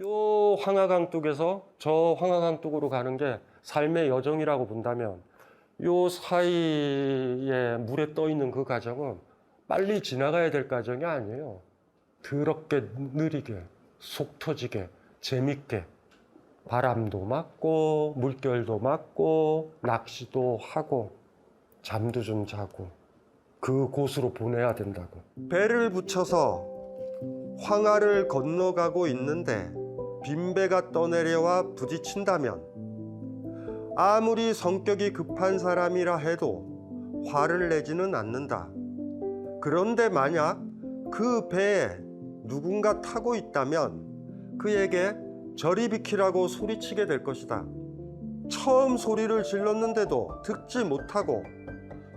요 황하강둑에서 저 황하강둑으로 가는 게 삶의 여정이라고 본다면 요 사이에 물에 떠 있는 그 과정은 빨리 지나가야 될 과정이 아니에요. 더럽게 느리게 속 터지게 재밌게 바람도 맞고 물결도 맞고 낚시도 하고 잠도 좀 자고 그 곳으로 보내야 된다고. 배를 붙여서 황하를 건너가고 있는데 빈배가 떠내려와 부딪힌다면 아무리 성격이 급한 사람이라 해도 화를 내지는 않는다. 그런데 만약 그 배에 누군가 타고 있다면 그에게 저리 비키라고 소리치게 될 것이다. 처음 소리를 질렀는데도 듣지 못하고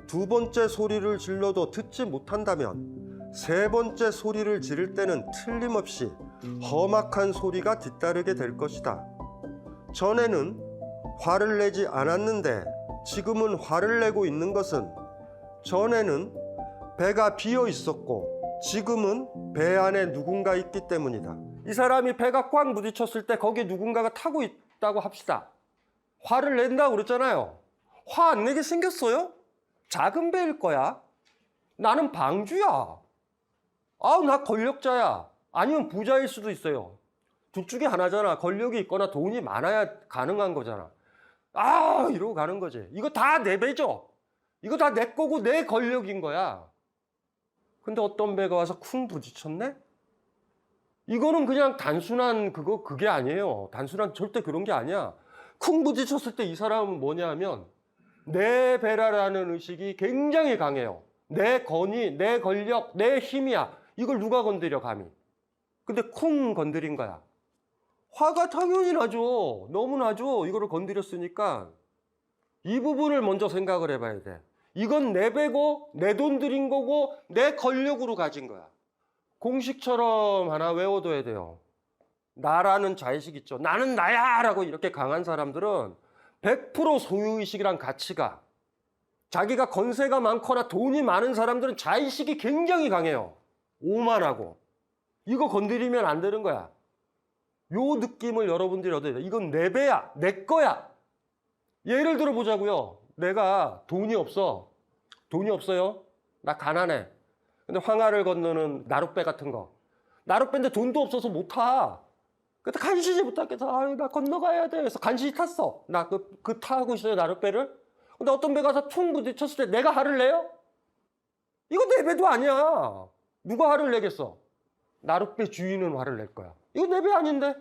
두 번째 소리를 질러도 듣지 못한다면 세 번째 소리를 지를 때는 틀림없이 험악한 소리가 뒤따르게 될 것이다. 전에는 화를 내지 않았는데 지금은 화를 내고 있는 것은 전에는 배가 비어 있었고 지금은 배 안에 누군가 있기 때문이다. 이 사람이 배가 꽉 부딪혔을 때 거기에 누군가가 타고 있다고 합시다. 화를 낸다고 그랬잖아요. 화 안 내게 생겼어요? 작은 배일 거야. 나는 방주야. 아우, 나 권력자야. 아니면 부자일 수도 있어요. 둘 중에 하나잖아. 권력이 있거나 돈이 많아야 가능한 거잖아. 아, 이러고 가는 거지. 이거 다 내 배죠. 이거 다 내 거고 내 권력인 거야. 근데 어떤 배가 와서 쿵 부딪혔네? 이거는 그냥 단순한 그거, 그게 아니에요. 단순한 절대 그런 게 아니야. 쿵 부딪혔을 때 이 사람은 뭐냐 하면 내 배라라는 의식이 굉장히 강해요. 내 권위, 내 권력, 내 힘이야. 이걸 누가 건드려, 감히. 근데 쿵 건드린 거야. 화가 당연히 나죠. 너무 나죠. 이거를 건드렸으니까. 이 부분을 먼저 생각을 해봐야 돼. 이건 내 배고, 내 돈 들인 거고, 내 권력으로 가진 거야. 공식처럼 하나 외워둬야 돼요. 나라는 자의식 있죠. 나는 나야! 라고 이렇게 강한 사람들은 100% 소유의식이란 가치가 자기가 건세가 많거나 돈이 많은 사람들은 자의식이 굉장히 강해요. 오만하고. 이거 건드리면 안 되는 거야. 요 느낌을 여러분들이 얻어야 돼. 이건 내 배야. 내 거야. 예를 들어 보자고요. 내가 돈이 없어. 돈이 없어요. 나 가난해. 근데 황하를 건너는 나룻배 같은 거. 나룻배인데 돈도 없어서 못 타. 근데 간신히 못 타겠어. 아유, 나 건너가야 돼. 그래서 간신히 탔어. 나 그, 그 타고 있어요, 나룻배를. 근데 어떤 배 가서 퉁 부딪혔을 때 내가 화를 내요? 이거 내 배도 아니야. 누가 화를 내겠어? 나룻배 주인은 화를 낼 거야. 이거 내 배 아닌데?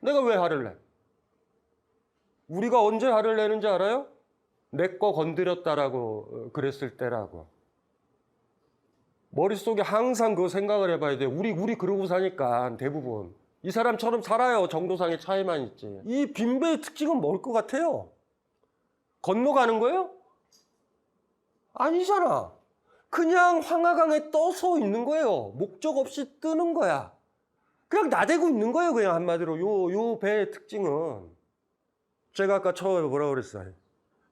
내가 왜 화를 내? 우리가 언제 화를 내는지 알아요? 내 거 건드렸다라고 어, 그랬을 때라고. 머릿속에 항상 그 생각을 해봐야 돼. 우리, 우리 그러고 사니까 대부분. 이 사람처럼 살아요. 정도상의 차이만 있지. 이 빈배의 특징은 뭘 것 같아요? 건너가는 거예요? 아니잖아. 그냥 황하강에 떠서 있는 거예요. 목적 없이 뜨는 거야. 그냥 나대고 있는 거예요. 그냥 한마디로. 요, 요 배의 특징은. 제가 아까 처음에 뭐라고 그랬어요?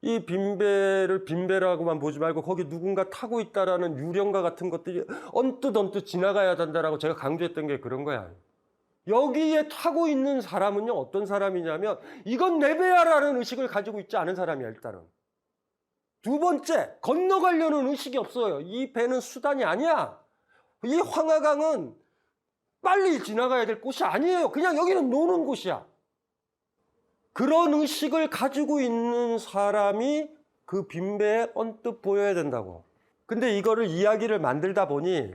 이 빈배를 빈배라고만 보지 말고 거기 누군가 타고 있다라는 유령과 같은 것들이 언뜻 언뜻 지나가야 된다라고 제가 강조했던 게 그런 거야. 여기에 타고 있는 사람은요, 어떤 사람이냐면, 이건 내 배야라는 의식을 가지고 있지 않은 사람이야, 일단은. 두 번째, 건너가려는 의식이 없어요. 이 배는 수단이 아니야. 이 황하강은 빨리 지나가야 될 곳이 아니에요. 그냥 여기는 노는 곳이야. 그런 의식을 가지고 있는 사람이 그 빈배에 언뜻 보여야 된다고. 근데 이거를 이야기를 만들다 보니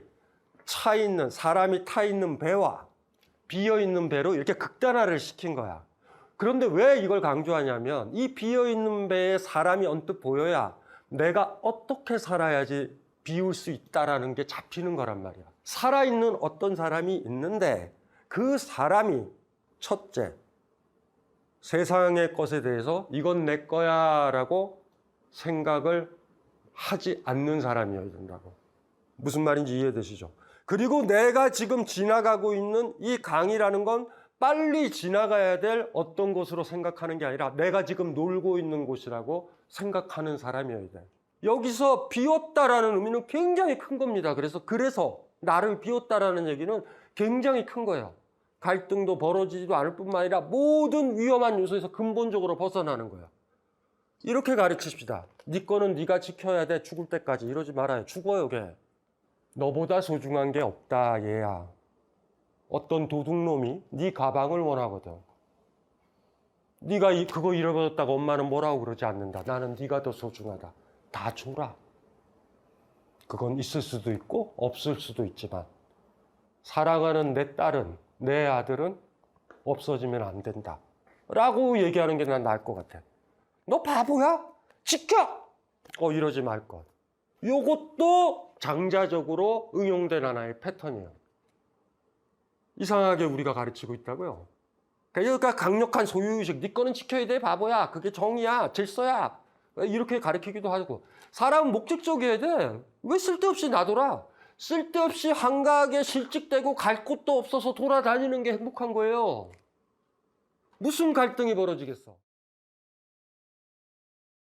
차 있는, 사람이 타 있는 배와 비어 있는 배로 이렇게 극단화를 시킨 거야. 그런데 왜 이걸 강조하냐면 이 비어 있는 배에 사람이 언뜻 보여야 내가 어떻게 살아야지 비울 수 있다라는 게 잡히는 거란 말이야. 살아있는 어떤 사람이 있는데 그 사람이 첫째, 세상의 것에 대해서 이건 내 거야 라고 생각을 하지 않는 사람이어야 된다고. 무슨 말인지 이해되시죠? 그리고 내가 지금 지나가고 있는 이 강이라는 건 빨리 지나가야 될 어떤 곳으로 생각하는 게 아니라 내가 지금 놀고 있는 곳이라고 생각하는 사람이어야 돼. 여기서 비웠다라는 의미는 굉장히 큰 겁니다. 그래서 그래서 나를 비웠다라는 얘기는 굉장히 큰 거예요. 갈등도 벌어지지도 않을 뿐만 아니라 모든 위험한 요소에서 근본적으로 벗어나는 거야. 이렇게 가르치십시다. 네 거는 네가 지켜야 돼. 죽을 때까지 이러지 말아요. 죽어요, 걔. 너보다 소중한 게 없다, 얘야. 어떤 도둑놈이 네 가방을 원하거든. 네가 이- 그거 잃어버렸다고 엄마는 뭐라고 그러지 않는다. 나는 네가 더 소중하다. 다 줘라. 그건 있을 수도 있고 없을 수도 있지만 사랑하는 내 딸은 내 아들은 없어지면 안 된다. 라고 얘기하는 게 난 나을 것 같아. 너 바보야? 지켜! 어, 이러지 말 것. 요것도 장자적으로 응용된 하나의 패턴이에요. 이상하게 우리가 가르치고 있다고요. 그러니까 강력한 소유의식, 네 거는 지켜야 돼, 바보야. 그게 정의야, 질서야. 이렇게 가르치기도 하고. 사람은 목적적이어야 돼. 왜 쓸데없이 놔둬라? 쓸데없이 한가하게 실직되고 갈 곳도 없어서 돌아다니는 게 행복한 거예요. 무슨 갈등이 벌어지겠어?